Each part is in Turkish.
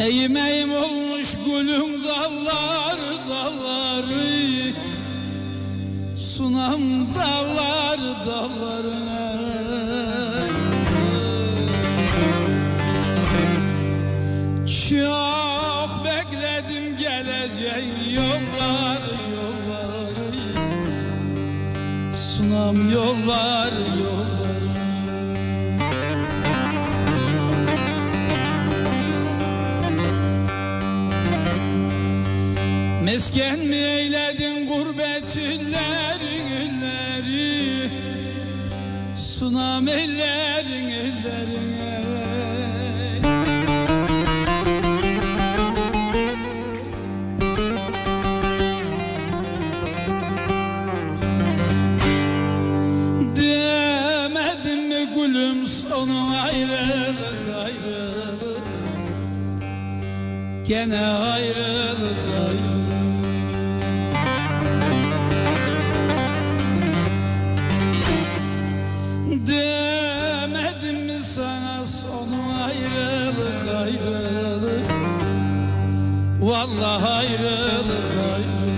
Eğim olmuş gülüm dalları dalları. Sunam dalları. Dallarına Çok bekledim geleceğin yolları yolları Sunam yollar yolları Mesken mi eyledin gurbet illerin illeri Sunam ellerin ellerin ey. Demedim mi gülüm sonu ayrılık Gene ayrılık ayrılık Vallahi ayrılık ayrılık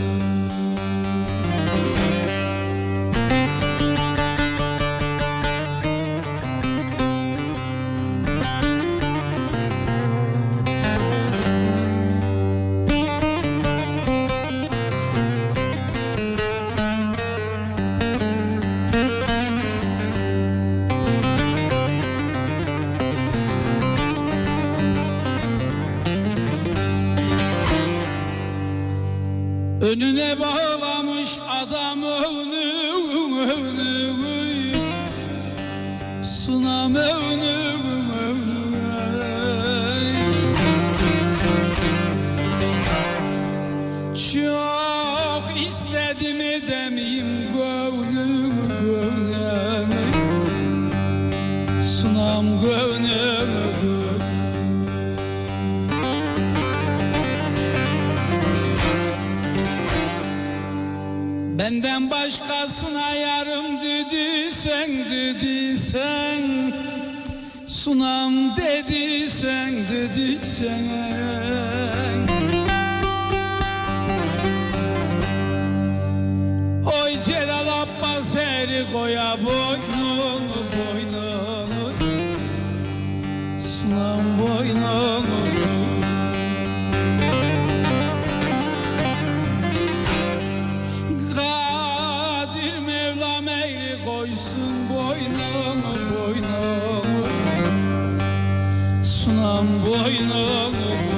Önüne bağlamış adam övünü övünü Sunam övünü övünü Çok istedim edemeyim gönlü gönlümü. Sunam gönlümü Benden başkasına yarım dediysen dediysen Sunam dediysen dediysen Oy Celal Abbas eri koya boynunu boynunu. Sunam boynunu koysun boynunu boynunu Sunam boynunu